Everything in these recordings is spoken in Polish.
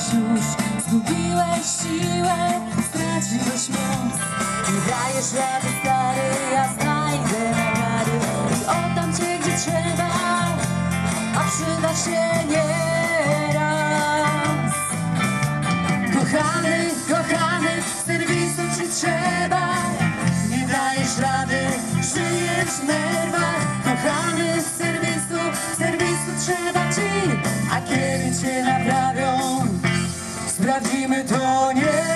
Coś już zgubiłeś siłę, straciłeś moc. Nie dajesz rady stary, ja znajdę rady. I oddam cię gdzie trzeba, a przyda się nieraz Kochany, kochany, serwisu ci trzeba. Nie dajesz rady, żyjesz w nerwach. Kochany, serwisu, serwisu trzeba ci. A kiedy cię naprawdę sprawdzimy to nieraz.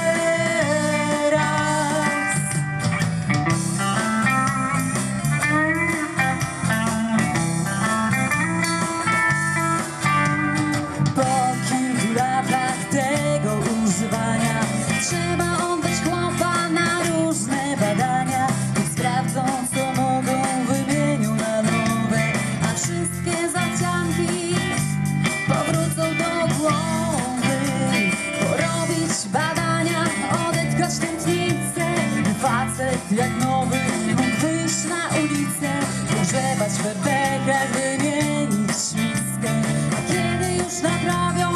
Jak nowy mógł wyjść na ulicę Pogrzebać we bekach, wymienić śliskę A kiedy już naprawią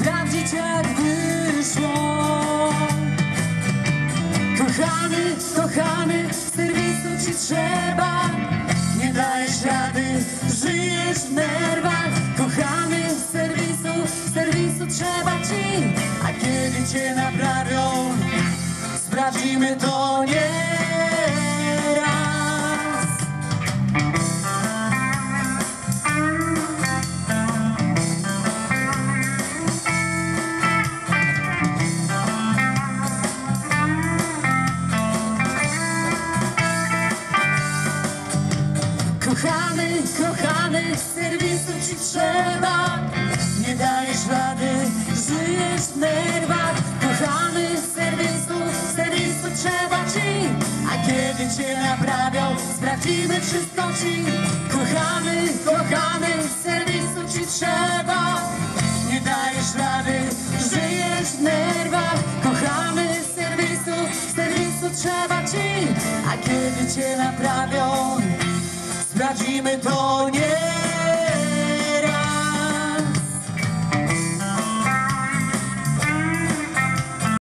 Sprawdzić jak wyszło. Kochany, kochany, serwisu ci trzeba. Nie dajesz rady, żyjesz w nerwach. Kochany, serwisu, serwisu trzeba ci. A kiedy cię naprawią Sprawdzimy to nieraz Kochany, kochany, serwisu ci trzeba Kiedy cię naprawią, sprawdzimy wszystko ci. Kochany, kochany, serwisu ci trzeba. Nie dajesz rady, żyjesz w nerwach. Kochany, serwisu, serwisu trzeba ci. A kiedy cię naprawią Sprawdzimy to nie